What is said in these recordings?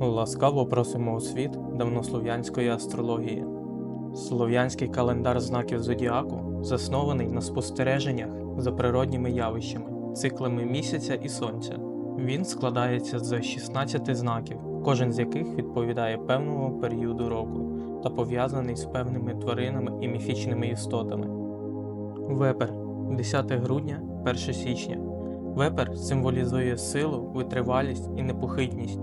Ласкаво просимо у світ давнослов'янської астрології. Слов'янський календар знаків зодіаку заснований на спостереженнях за природніми явищами, циклами місяця і сонця. Він складається з 16 знаків, кожен з яких відповідає певному періоду року та пов'язаний з певними тваринами і міфічними істотами. Вепер 10 грудня, 1 січня. Вепер символізує силу, витривалість і непохитність.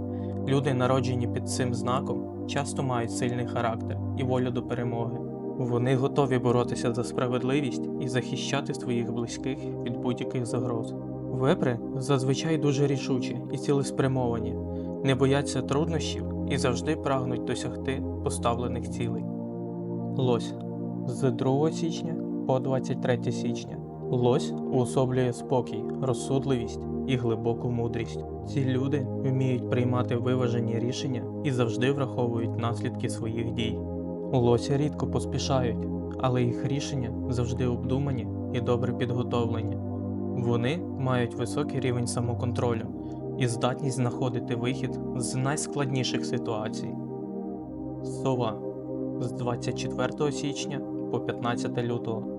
Люди, народжені під цим знаком, часто мають сильний характер і волю до перемоги. Вони готові боротися за справедливість і захищати своїх близьких від будь-яких загроз. Вепри зазвичай дуже рішучі і цілеспрямовані, не бояться труднощів і завжди прагнуть досягти поставлених цілей. Лось з 2 січня по 23 січня. Лось уособлює спокій, розсудливість і глибоку мудрість. Ці люди вміють приймати виважені рішення і завжди враховують наслідки своїх дій. Лосі рідко поспішають, але їх рішення завжди обдумані і добре підготовлені. Вони мають високий рівень самоконтролю і здатність знаходити вихід з найскладніших ситуацій. Сова з 24 січня по 15 лютого.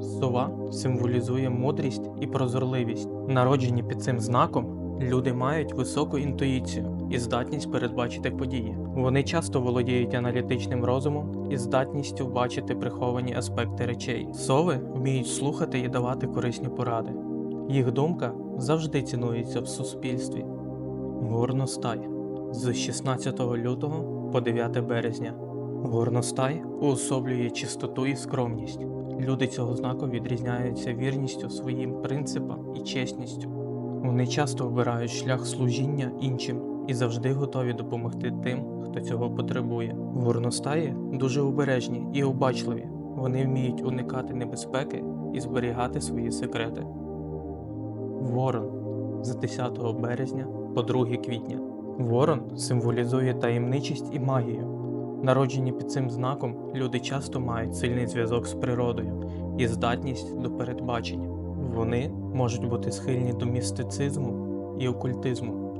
Сова символізує мудрість і прозорливість. Народжені під цим знаком, люди мають високу інтуїцію і здатність передбачити події. Вони часто володіють аналітичним розумом і здатністю бачити приховані аспекти речей. Сови вміють слухати і давати корисні поради. Їх думка завжди цінується в суспільстві. Горностай з 16 лютого по 9 березня. Горностай уособлює чистоту і скромність. Люди цього знаку відрізняються вірністю своїм принципам і чесністю. Вони часто обирають шлях служіння іншим і завжди готові допомогти тим, хто цього потребує. Горностаї дуже обережні і обачливі. Вони вміють уникати небезпеки і зберігати свої секрети. Ворон з 10 березня по 2 квітня. Ворон символізує таємничість і магію. Народжені під цим знаком, люди часто мають сильний зв'язок з природою і здатність до передбачення. Вони можуть бути схильні до містицизму і окультизму.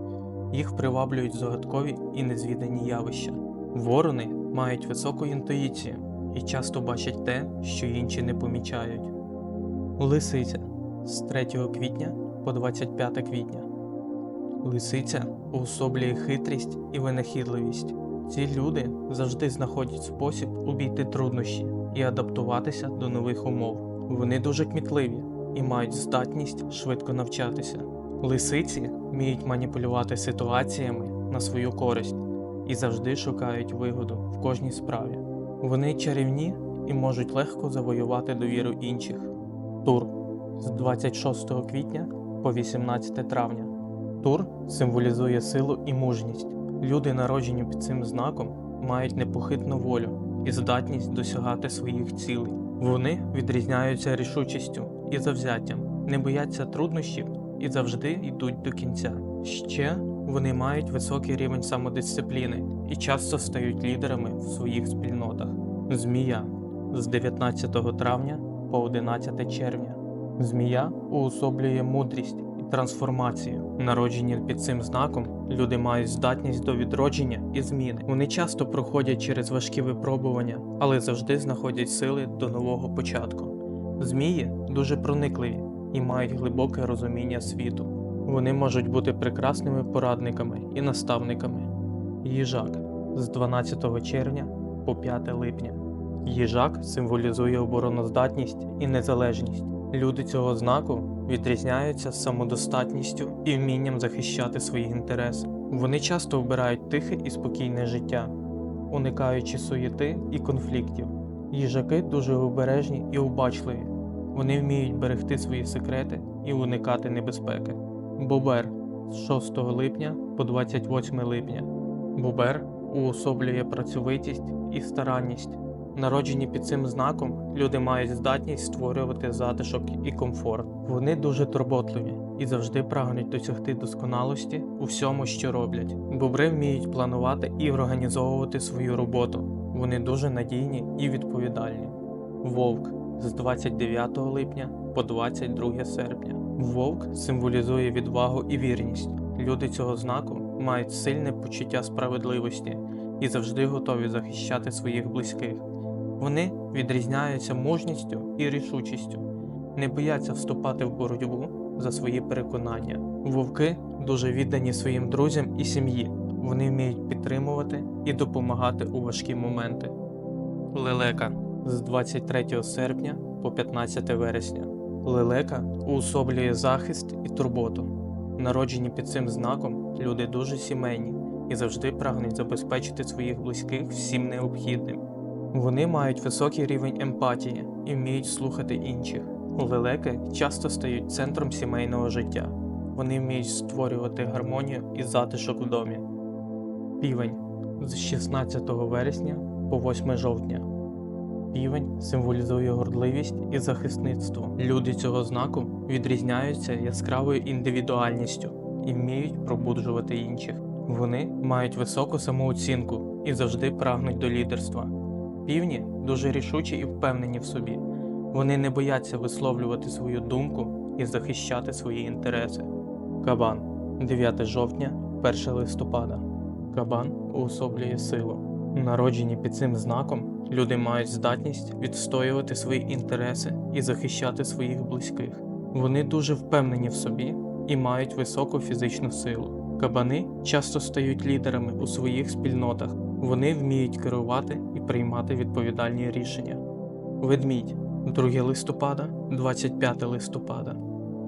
Їх приваблюють загадкові і незвідані явища. Ворони мають високу інтуїцію і часто бачать те, що інші не помічають. Лисиця з 3 квітня по 25 квітня. Лисиця уособлює хитрість і винахідливість. Ці люди завжди знаходять спосіб обійти труднощі і адаптуватися до нових умов. Вони дуже кмітливі і мають здатність швидко навчатися. Лисиці вміють маніпулювати ситуаціями на свою користь і завжди шукають вигоду в кожній справі. Вони чарівні і можуть легко завоювати довіру інших. Тур з 26 квітня по 18 травня. Тур символізує силу і мужність. Люди, народжені під цим знаком, мають непохитну волю і здатність досягати своїх цілей. Вони відрізняються рішучістю і завзяттям, не бояться труднощів і завжди йдуть до кінця. Ще вони мають високий рівень самодисципліни і часто стають лідерами в своїх спільнотах. Змія з 19 травня по 11 червня. Змія уособлює мудрість трансформацію. Народжені під цим знаком, люди мають здатність до відродження і зміни. Вони часто проходять через важкі випробування, але завжди знаходять сили до нового початку. Змії дуже проникливі і мають глибоке розуміння світу. Вони можуть бути прекрасними порадниками і наставниками. Їжак з 12 червня по 5 липня. Їжак символізує обороноздатність і незалежність. Люди цього знаку відрізняються самодостатністю і вмінням захищати свої інтереси. Вони часто обирають тихе і спокійне життя, уникаючи суєти і конфліктів. Їжаки дуже обережні і обачливі. Вони вміють берегти свої секрети і уникати небезпеки. Бобер з 6 липня по 28 липня. Бобер уособлює працьовитість і старанність. Народжені під цим знаком, люди мають здатність створювати затишок і комфорт. Вони дуже турботливі і завжди прагнуть досягти досконалості у всьому, що роблять. Бобри вміють планувати і організовувати свою роботу. Вони дуже надійні і відповідальні. Вовк з 29 липня по 22 серпня. Вовк символізує відвагу і вірність. Люди цього знаку мають сильне почуття справедливості і завжди готові захищати своїх близьких. Вони відрізняються мужністю і рішучістю, не бояться вступати в боротьбу за свої переконання. Вовки дуже віддані своїм друзям і сім'ї. Вони вміють підтримувати і допомагати у важкі моменти. Лелека з 23 серпня по 15 вересня. Лелека уособлює захист і турботу. Народжені під цим знаком люди дуже сімейні і завжди прагнуть забезпечити своїх близьких всім необхідним. Вони мають високий рівень емпатії і вміють слухати інших. Лелеки часто стають центром сімейного життя. Вони вміють створювати гармонію і затишок в домі. Півень з 16 вересня по 8 жовтня. Півень символізує гордливість і захисництво. Люди цього знаку відрізняються яскравою індивідуальністю і вміють пробуджувати інших. Вони мають високу самооцінку і завжди прагнуть до лідерства. Півні дуже рішучі і впевнені в собі. Вони не бояться висловлювати свою думку і захищати свої інтереси. Кабан 9 жовтня, 1 листопада. Кабан уособлює силу. Народжені під цим знаком люди мають здатність відстоювати свої інтереси і захищати своїх близьких. Вони дуже впевнені в собі і мають високу фізичну силу. Кабани часто стають лідерами у своїх спільнотах. Вони вміють керувати і приймати відповідальні рішення. Ведмідь 2 листопада, 25 листопада.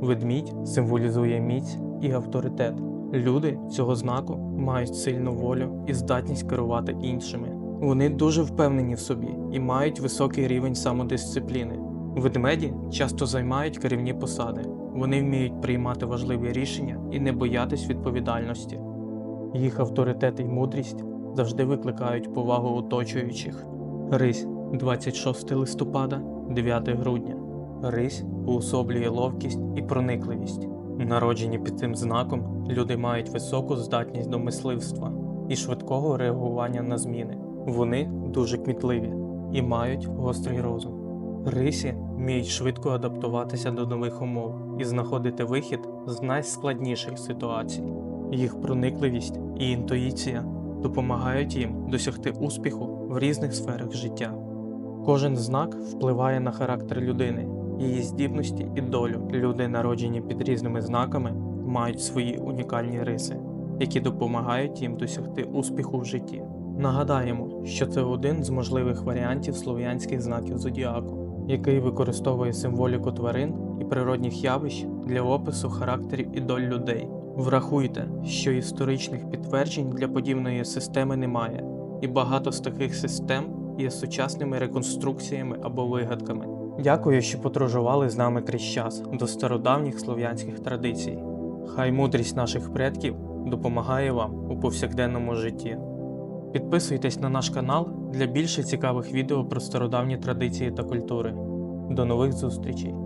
Ведмідь символізує міць і авторитет. Люди цього знаку мають сильну волю і здатність керувати іншими. Вони дуже впевнені в собі і мають високий рівень самодисципліни. Ведмеді часто займають керівні посади. Вони вміють приймати важливі рішення і не боятись відповідальності. Їх авторитет і мудрість завжди викликають повагу оточуючих. Рись 26 листопада, 9 грудня. Рись уособлює ловкість і проникливість. Народжені під цим знаком люди мають високу здатність до мисливства і швидкого реагування на зміни. Вони дуже кмітливі і мають гострий розум. Рисі вміють швидко адаптуватися до нових умов і знаходити вихід з найскладніших ситуацій. Їх проникливість і інтуїція допомагають їм досягти успіху в різних сферах життя. Кожен знак впливає на характер людини, її здібності і долю. Люди, народжені під різними знаками, мають свої унікальні риси, які допомагають їм досягти успіху в житті. Нагадаємо, що це один з можливих варіантів слов'янських знаків зодіаку, який використовує символіку тварин і природних явищ для опису характерів і доль людей. Врахуйте, що історичних підтверджень для подібної системи немає, і багато з таких систем є сучасними реконструкціями або вигадками. Дякую, що подорожували з нами крізь час до стародавніх слов'янських традицій. Хай мудрість наших предків допомагає вам у повсякденному житті. Підписуйтесь на наш канал для більше цікавих відео про стародавні традиції та культури. До нових зустрічей!